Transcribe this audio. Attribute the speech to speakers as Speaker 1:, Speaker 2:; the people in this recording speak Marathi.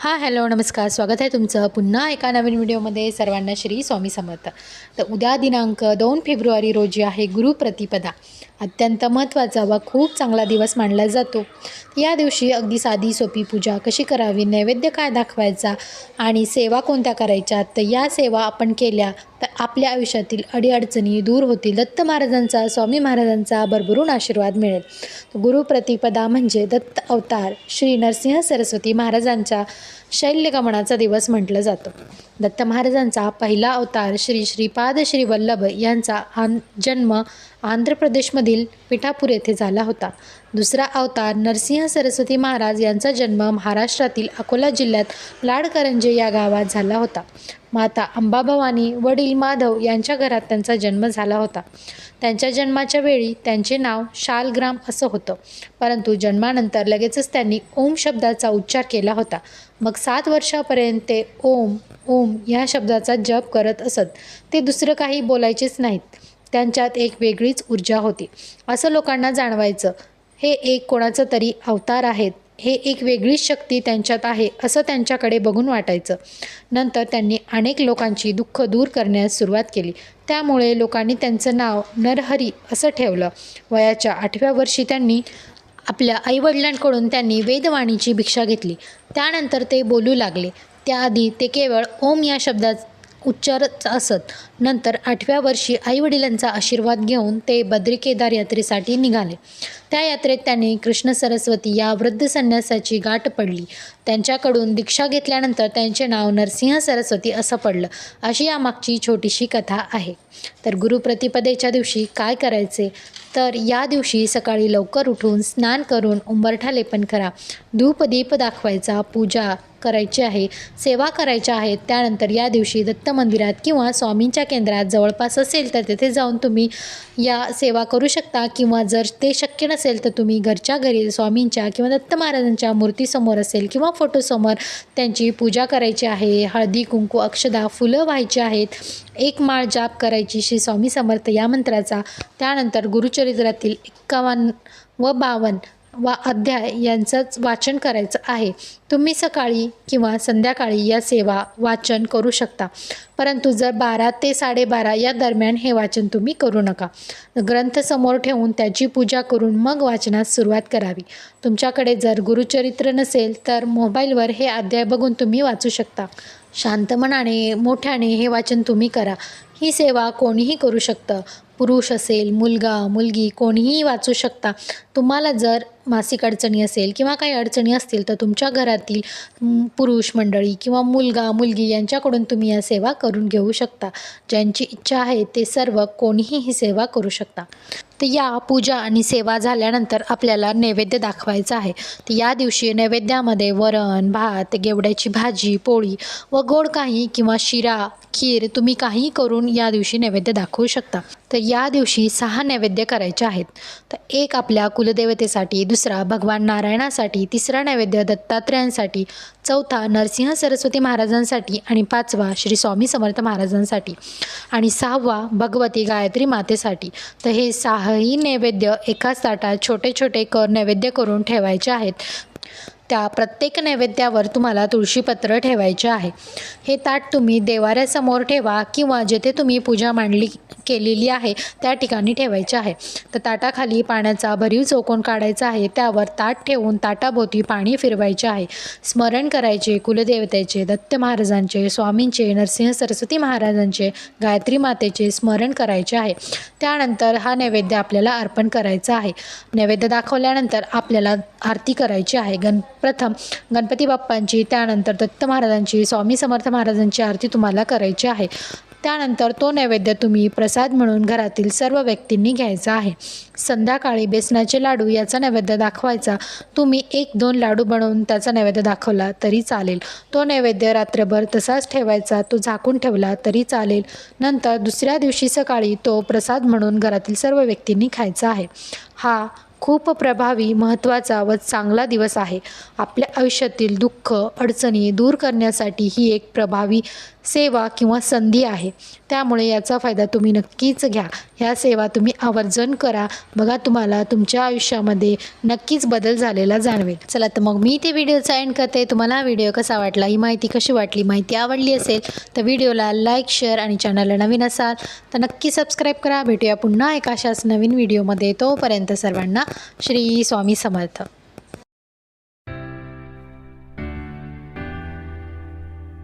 Speaker 1: हां हॅलो नमस्कार. स्वागत आहे तुमचं पुन्हा एका नवीन व्हिडिओमध्ये सर्वांना श्री स्वामी समर्थ. तर उद्या दिनांक दोन फेब्रुवारी रोजी आहे गुरुप्रतिपदा अत्यंत महत्त्वाचा व खूप चांगला दिवस मानला जातो. या दिवशी अगदी साधी सोपी पूजा कशी करावी नैवेद्य काय दाखवायचा आणि सेवा कोणत्या करायच्या तर या सेवा आपण केल्या तर आपल्या आयुष्यातील अडीअडचणी दूर होतील. दत्त महाराजांचा स्वामी महाराजांचा भरभरून आशीर्वाद मिळेल. गुरुप्रतिपदा म्हणजे दत्त अवतार श्री नरसिंह सरस्वती महाराजांच्या शैल्यगमनाचा दिवस म्हटलं जातं. दत्त महाराजांचा पहिला अवतार श्री श्रीपाद श्री वल्लभ यांचा आन जन्म आंध्र प्रदेशमधील पिठापूर येथे झाला होता. दुसरा अवतार नरसिंह सरस्वती महाराज यांचा जन्म महाराष्ट्रातील अकोला जिल्ह्यात लाडकरंजे या गावात झाला होता. माता अंबाभवानी वडील माधव यांच्या घरात त्यांचा जन्म झाला होता. त्यांच्या जन्माच्या वेळी त्यांचे नाव शालग्राम असं होतं. परंतु जन्मानंतर लगेचच त्यांनी ओम शब्दाचा उच्चार केला होता. मग सात वर्षापर्यंत ते ओम ओम ह्या शब्दाचा जप करत असत. ते दुसरं काही बोलायचेच नाहीत. त्यांच्यात एक वेगळीच ऊर्जा होती. असं लोकांना जाणवायचं. हे एक कोणाचं तरी अवतार आहेत. हे एक वेगळीच शक्ती त्यांच्यात आहे असं त्यांच्याकडे बघून वाटायचं. नंतर त्यांनी अनेक लोकांची दुःख दूर करण्यास सुरुवात केली. त्यामुळे लोकांनी त्यांचं नाव नरहरी असं ठेवलं. वयाच्या आठव्या वर्षी त्यांनी आपल्या आईवडिलांकडून त्यांनी वेदवाणीची भिक्षा घेतली. त्यानंतर ते बोलू लागले. त्याआधी ते केवळ ओम या शब्दात उच्चारच असत. नंतर आठव्या वर्षी आईवडिलांचा आशीर्वाद घेऊन ते बद्री केदार यात्रेसाठी निघाले. त्या यात्रेत त्यांनी कृष्ण सरस्वती या वृद्ध संन्यासाची गाठ पडली. त्यांच्याकडून दीक्षा घेतल्यानंतर त्यांचे नाव नरसिंह सरस्वती असं पडलं. अशी यामागची छोटीशी कथा आहे. तर गुरुप्रतिपदेच्या दिवशी काय करायचे? तर या दिवशी सकाळी लवकर उठून स्नान करून उंबरठा लेपन करा. धूपदीप दाखवायचा पूजा करायची आहे सेवा करायच्या आहेत त्यानंतर या दिवशी दत्त मंदिरात किंवा स्वामींच्या केंद्रात जवळपास असेल तर तेथे जाऊन तुम्ही या सेवा करू शकता किंवा जर ते शक्य नसेल तर तुम्ही घरच्या घरी स्वामींच्या किंवा दत्त महाराजांच्या मूर्तीसमोर असेल किंवा फोटोसमोर त्यांची पूजा करायची आहे हळदी कुंकू अक्षदा फुलं व्हायची आहेत एक माळ जाप करायची श्री स्वामी समर्थ या मंत्राचा त्यानंतर गुरुचरित्रातील एक्कावन्न व बावन्न वा अध्याय यांचंच वाचन करायचं आहे. तुम्ही सकाळी किंवा संध्याकाळी या सेवा वाचन करू शकता. परंतु जर बारा ते साडेबारा या दरम्यान हे वाचन तुम्ही करू नका. ग्रंथ समोर ठेवून त्याची पूजा करून मग वाचनास सुरुवात करावी. तुमच्याकडे जर गुरुचरित्र नसेल तर मोबाईलवर हे अध्याय बघून तुम्ही वाचू शकता. शांत मनाने मोठ्याने हे वाचन तुम्ही करा. ही सेवा कोणीही करू शकतं. पुरुष असेल मुलगा मुलगी कोणीही वाचू शकता. तुम्हाला जर मासिक अडचणी असेल किंवा काही अडचणी असतील तर तुमच्या घरातील पुरुष मंडळी किंवा मुलगा मुलगी यांच्याकडून तुम्ही या सेवा करून घेऊ शकता. ज्यांची इच्छा आहे ते सर्व कोणीही ही सेवा करू शकता. तर या पूजा आणि सेवा झाल्यानंतर आपल्याला नैवेद्य दाखवायचं आहे. तर या दिवशी नैवेद्यामध्ये वरण भात गेवड्याची भाजी पोळी व गोड काही किंवा शिरा खीर तुम्ही काही करून या दिवशी नैवेद्य दाखवू शकता. तर या दिवशी सहा नैवेद्य करायचे आहेत. तर एक आपल्या कुलदेवतेसाठी दुसरा भगवान नारायणासाठी तिसरा नैवेद्य दत्तात्रेयांसाठी चौथा नरसिंह सरस्वती महाराजांसाठी आणि पाचवा श्री स्वामी समर्थ महाराजांसाठी आणि सहावा भगवती गायत्री मातेसाठी. तर हे सहाही नैवेद्य एकाच ताटात छोटे छोटे कर नैवेद्य करून ठेवायचे आहेत. त्या प्रत्येक नैवेद्यावर तुम्हाला तुळशीपत्र ठेवायचे आहे. हे ताट तुम्ही देवाऱ्यासमोर ठेवा किंवा जेथे तुम्ही पूजा मांडली केलेली आहे त्या ठिकाणी ठेवायचे आहे. तर ताटाखाली पाण्याचा भरीव चौकोन काढायचा आहे. त्यावर ताट ठेवून ताटाभोवती पाणी फिरवायचे आहे. स्मरण करायचे कुलदेवतेचे दत्त महाराजांचे स्वामींचे नरसिंह सरस्वती महाराजांचे गायत्री मातेचे स्मरण करायचे आहे. त्यानंतर हा नैवेद्य आपल्याला अर्पण करायचा आहे. नैवेद्य दाखवल्यानंतर आपल्याला आरती करायची आहे. गण प्रथम गणपती बाप्पांची त्यानंतर दत्त महाराजांची स्वामी समर्थ महाराजांची आरती तुम्हाला करायची आहे. त्यानंतर तो नैवेद्य तुम्ही प्रसाद म्हणून घरातील सर्व व्यक्तींनी घ्यायचा आहे. संध्याकाळी बेसनाचे लाडू याचा नैवेद्य दाखवायचा. तुम्ही एक दोन लाडू बनवून त्याचा नैवेद्य दाखवला तरी चालेल. तो नैवेद्य रात्रभर तसाच ठेवायचा तो झाकून ठेवला तरी चालेल. नंतर दुसऱ्या दिवशी सकाळी तो प्रसाद म्हणून घरातील सर्व व्यक्तींनी खायचा आहे. हा खूप प्रभावी महत्त्वाचा व चांगला दिवस आहे. आपल्या आयुष्यातील दुःख अडचणी दूर करण्यासाठी ही एक प्रभावी सेवा किंवा संधी आहे. त्यामुळे याचा फायदा तुम्ही नक्कीच घ्या. ह्या सेवा तुम्ही आवर्जून करा. बघा तुम्हाला तुमच्या आयुष्यामध्ये नक्कीच बदल झालेला जाणवेल. चला तर मग मी ते व्हिडिओचा एंड करते. तुम्हाला हा व्हिडिओ कसा वाटला ही माहिती कशी वाटली माहिती आवडली असेल तर व्हिडिओला लाईक शेअर आणि चॅनलला नवीन असाल तर नक्की सबस्क्राईब करा. भेटूया पुन्हा एका अशाच नवीन व्हिडिओमध्ये. तोपर्यंत सर्वांना श्री स्वामी समर्थ.